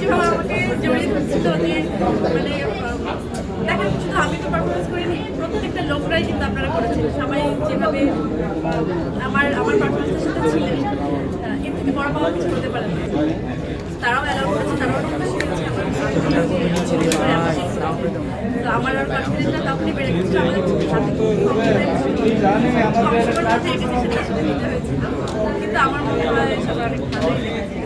যেভাবে আমাকে জড়িয়ে ধরছিল যে মানে দেখেন, শুধু আমি তো পারফরমেন্স করিনি, প্রত্যেকটা লোকরাই কিন্তু আপনারা করেছেন। সবাই যেভাবে আমার আমার পারফরমেন্সের সাথে ছিলেন এর থেকে বড় পাওয়া কিছু হতে পারে না। তারাও অ্যালাউ করেছে, তারাও শিখেছে আমার তো আমার আর কনফিডেন্সটা তখনই বেড়ে গেছিল আমাদের সাথে খুব confidence ছিল। সমস্যাটা হচ্ছে এই decision-টা আসলে নিতে হয়েছিল। কিন্তু আমার মনে হয় সবাই অনেক ভালোই লেগেছে।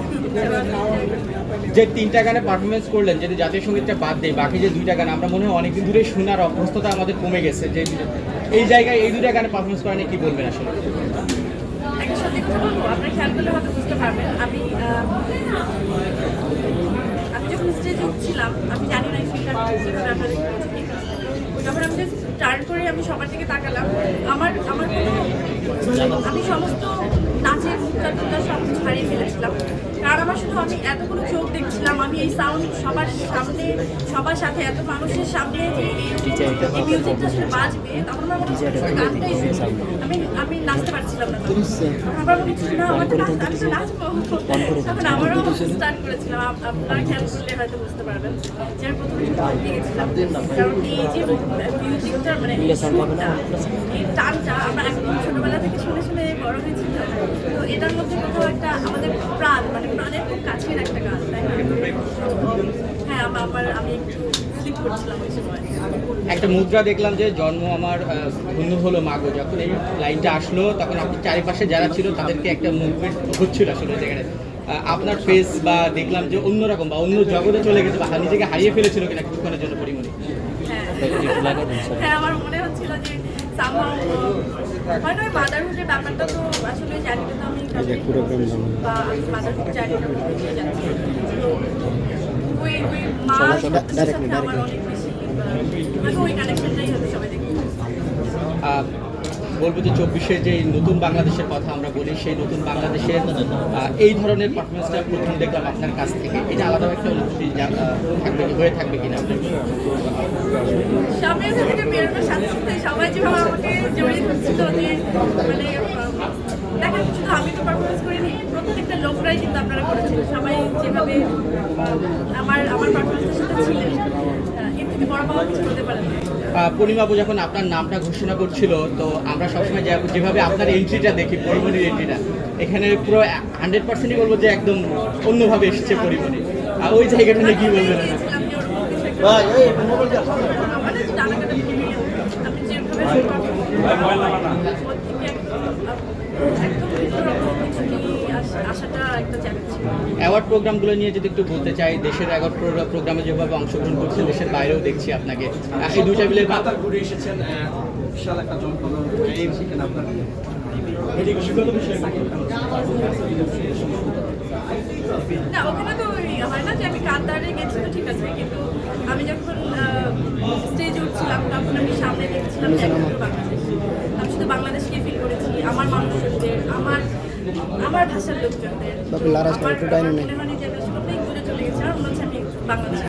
যে তিনটা গানে পারফরমেন্স করলেন যদি জাতীয় সঙ্গীতটা বাদ দেয় বাকি যে দুইটা গান আমরা মনে হয় অনেকদিন ধরে শোনার অভ্যস্ততা আমাদের কমে গেছে যে এই জায়গায় এই দুইটা গানে পারফরমেন্স করা নিয়ে কি বলবেন আসলে আপনার খেয়াল করলে হয়তো বুঝতে পারবেন আমি স্টেজে উঠছিলাম আমি জানি না এই ফিল্টার যেভাবে আপনাদের। যখন আমি জাস্ট টার্ন করে আমি সবার দিকে তাকালাম, আমার আমার কোনো আমি সমস্ত নাচের মুক্তা টুকটা সব কিছু হারিয়ে ফেলেছিলাম কারণ আমার শুধু আমি এতগুলো চোখ দেখছিলাম আমি এই সাউন্ড সবার সামনে সবার সাথে এত মানুষের সামনে যে এই মিউজিকটা আসলে বাজবে তখন আমার গানটাই আমি আমি নাচতে পারছিলাম না। আমার মনে হচ্ছে না আমার আমি তো নাচবো। তখন আমারও স্টার্ট করেছিলাম। আপ- আপনারা খেয়াল করলে হয়তো বুঝতে পারবেন। যে আমি প্রথমে গেছিলাম কারণ এই যে মিউজিকটা মানে এই টানটা আমরা একদম ছোটবেলা থেকে শুনে শুনে বড় হয়েছি। তো তো এটার মধ্যে কোথাও একটা আমাদের প্রাণ মানে প্রাণের খুব কাছের একটা গান তাই না? হ্যাঁ আমার আমি একটু স্লিপ করছিলাম ওই সময়। একটা মুদ্রা দেখলাম যে জন্ম আমার ধন্য হলো মাগো। যখন এই লাইনটা আসলো তখন আপনি চারিপাশে যারা ছিল তাদেরকে একটা মুভমেন্ট হচ্ছিল আসলে যেখানে আপনার ফেস বা দেখলাম যে অন্যরকম বা অন্য জগতে চলে গেছে বা নিজেকে হারিয়ে ফেলেছিল কিনা কিছুক্ষণের জন্য পরিমণি। হ্যাঁ। হ্যাঁ আমার মনে হচ্ছিল যে somehow, আহ, হয়তো ওই মাদারহুডের ব্যাপারটা তো আসলে জানি না আমি বা আমি মাদারহুড জানি না বুঝে যাচ্ছি তো ওই ওই মা আমার অনেক বেশি আহ, ওই কানেকশনটাই হয়তো সবাই দেখতে বলব যে চব্বিশে যে নতুন বাংলাদেশের কথা আমরা বলি সেই নতুন বাংলাদেশের এই ধরনের পারফরমেন্সটা প্রথম দেখলাম আপনার কাছ থেকে। এটা আলাদা একটা অনুভূতি থাকবে কি- হয়ে থাকবে কিনা? আপনার থেকে বেরোনোর সাথে সাথে। সবাই যেভাবে আমাকে জড়িয়ে ধরছিল যে মানে শুধু আমি তো পারফরমেন্স করিনি, প্রত্যেকটা লোকরাই কিন্তু আপনারা করেছেন। সবাই যেভাবে আমার আমার পারফরমেন্সের সাথে ছিলেন পূর্ণিমাবু যখন আপনার নামটা ঘোষণা করছিল, তো আমরা সবসময় যেভাবে আপনার এন্ট্রিটা দেখি, পরিমণির এন্ট্রিটা এখানে পুরো হান্ড্রেড পার্সেন্টই বলব যে, একদম অন্যভাবে এসছে পরিমণি। ওই জায়গাটা নিয়ে কি বলবেন? অ্যাওয়ার্ড প্রোগ্রামগুলো নিয়ে যদি একটু বলতে চাই দেশের অ্যাওয়ার্ড প্রোগ্রামে যেভাবে অংশগ্রহণ করছেন দেশের বাইরেও দেখছি আপনাকে। এই দুইটা মিলে কাতার ঘুরে এসেছেন বিশাল একটা জনপ্রদান এই সেখানে আপনার না ওখানে তো ওই হয় না যে আমি কাতারে গেছি তো ঠিক আছে কিন্তু আমি যখন স্টেজে আমি সামনে দেখছিলাম আমি শুধু বাংলাদেশকে ফিল করেছি আমার আমার আমার ভাষার লোকজনদের। আমার একটু ডাইনে। মনে হয় যে আমি আসলে অনেক দূরে চলে গেছি আর মনে হচ্ছে আমি বাংলাদেশ।